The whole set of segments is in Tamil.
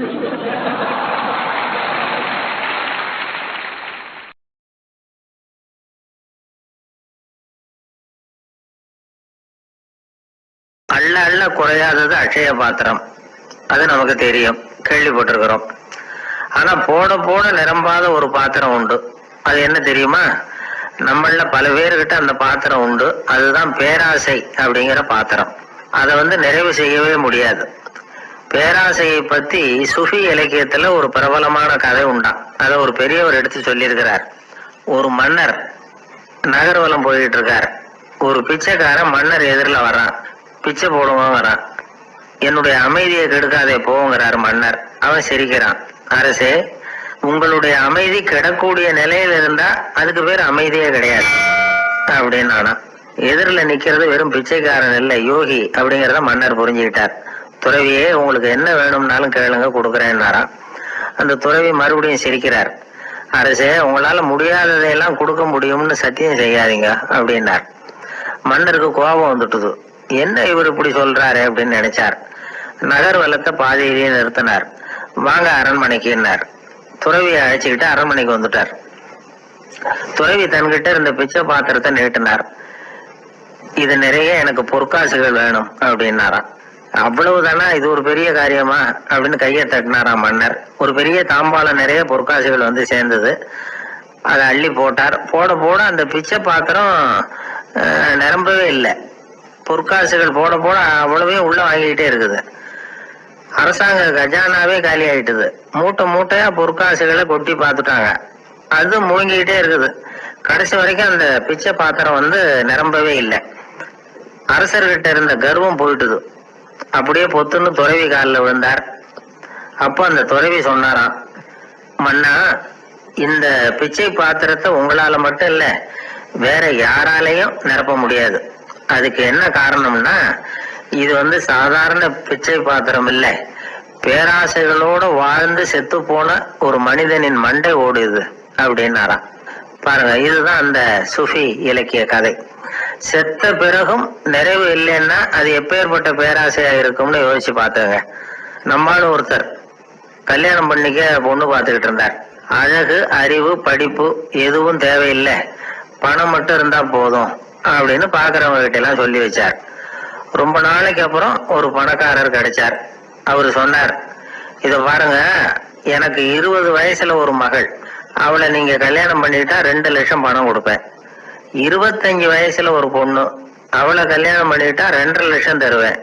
அள்ள அள்ள குறையாதது அட்சய பாத்திரம். அது நமக்கு தெரியும். கேள்விப்பட்டிருக்கிறோம். ஆனா போட போட நிரம்பாத ஒரு பாத்திரம் உண்டு. அது என்ன தெரியுமா? நம்மள பல பேர்கிட்ட அந்த பாத்திரம் உண்டு. அதுதான் பேராசை அப்படிங்கிற பாத்திரம். அதை வந்து நிறைவு செய்யவே முடியாது. பேராசையை பத்தி சுஃபி இலக்கியத்துல ஒரு பிரபலமான கதை உண்டாம். அதை ஒரு பெரியவர் எடுத்து சொல்லியிருக்கிறார். ஒரு மன்னர் நகர்வலம் போயிட்டு இருக்கார் ஒரு பிச்சைக்காரன் மன்னர் எதிரில் வரான் பிச்சை போடுவான் வரான் என்னுடைய அமைதியை கெடுக்காதே போங்கிறார் மன்னர். அவன் சிரிக்கிறான். அரசே உங்களுடைய அமைதி கெடக்கூடிய நிலையில இருந்தா அதுக்கு பேர் அமைதியே கிடையாது. அப்படின்னு ஆனா எதிரில் நிக்கிறது வெறும் பிச்சைக்காரன் இல்லை யோகி அப்படிங்கிறத மன்னர் புரிஞ்சுக்கிட்டார். துறவியே உங்களுக்கு என்ன வேணும்னாலும் கேளுங்க கொடுக்குறேன்னாராம். அந்த துறவி மறுபடியும் சிரிக்கிறார். அரசே உங்களால முடியாததையெல்லாம் கொடுக்க முடியும்னு சத்தியம் செய்யாதீங்க அப்படின்னார். மன்னருக்கு கோபம் வந்துட்டுது. என்ன இவர் இப்படி சொல்றாரு அப்படின்னு நினைச்சார். நகர் வளத்தை பாதியிலேயே நிறுத்தினார். வாங்க அரண்மனைக்குன்னார். துறவியை அழைச்சிக்கிட்டு அரண்மனைக்கு வந்துட்டார். துறவி தன்கிட்ட இருந்த பிச்சை பாத்திரத்தை நீட்டினார். இது நிறைய எனக்கு பொற்காசுகள் வேணும் அப்படின்னாராம். அவ்வளவுதானா? இது ஒரு பெரிய காரியமா? அப்படின்னு கையை தட்டினாராம் மன்னர். ஒரு பெரிய தாம்பாளம் நிறைய பொற்காசுகள் வந்து சேர்ந்தது. அதை அள்ளி போட்டார். போட போட அந்த பிச்சை பாத்திரம் நிரம்பவே இல்லை. பொற்காசுகள் போட போட அவ்வளவே உள்ள வாங்கிக்கிட்டே இருக்குது. அரசாங்க கஜானாவே காலி ஆயிட்டுது. மூட்டை மூட்டையா பொற்காசுகளை கொட்டி பார்த்துட்டாங்க. அது முழுங்கிக்கிட்டே இருக்குது. கடைசி வரைக்கும் அந்த பிச்சை பாத்திரம் வந்து நிரம்பவே இல்லை. அரசர்கிட்ட இருந்த கர்வம் போயிட்டுது. அப்படியே பொத்துன்னு துறவி காலில் விழுந்தார். அப்போ அந்த துறவி சொன்னாராம் மன்னா இந்த பிச்சை பாத்திரத்தை உங்களால மட்டும் இல்ல வேற யாராலையும் நிரப்ப முடியாது. அதுக்கு என்ன காரணம்னா இது வந்து சாதாரண பிச்சை பாத்திரம் இல்லை. பேராசைகளோட வாழ்ந்து செத்து போன ஒரு மனிதனின் மண்டை ஓடுது அப்படின்னாராம். பாருங்க இதுதான் அந்த சுஃபி இலக்கிய கதை. செத்த பிறகும் நிறைவு இல்லைன்னா அது எப்பேற்பட்ட பேராசையா இருக்கும்னு யோசிச்சு பார்த்துங்க நம்மால ஒருத்தர் கல்யாணம் பண்ணிக்க பொண்ணு பார்த்துக்கிட்டு இருந்தார். அழகு அறிவு படிப்பு எதுவும் தேவையில்லை. பணம் மட்டும் இருந்தா போதும் அப்படின்னு பாக்குறவங்க கிட்ட எல்லாம் சொல்லி வச்சார். ரொம்ப நாளைக்கு அப்புறம் ஒரு பணக்காரர் கிடைச்சார். அவர் சொன்னார் இத பாருங்க எனக்கு இருபது வயசுல ஒரு மகள். அவளை நீங்க கல்யாணம் பண்ணிக்கிட்டா ரெண்டு லட்சம் பணம் கொடுப்பேன். இருபத்தஞ்சு வயசுல ஒரு பொண்ணு. அவளை கல்யாணம் பண்ணிட்டா ரெண்டரை லட்சம் தருவேன்.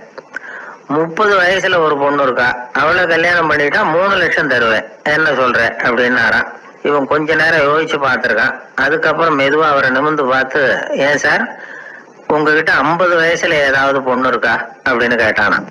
முப்பது வயசுல ஒரு பொண்ணு இருக்கா அவளை கல்யாணம் பண்ணிட்டா மூணு லட்சம் தருவேன். என்ன சொல்ற? அப்படின்னாரா இவன் கொஞ்ச நேரம் யோசிச்சு பார்த்துருக்கான். அதுக்கப்புறம் மெதுவா அவரை நிமிந்து பார்த்து ஏன் சார் உங்ககிட்ட ஐம்பது வயசுல ஏதாவது பொண்ணு இருக்கா? அப்படின்னு கேட்டானாம்.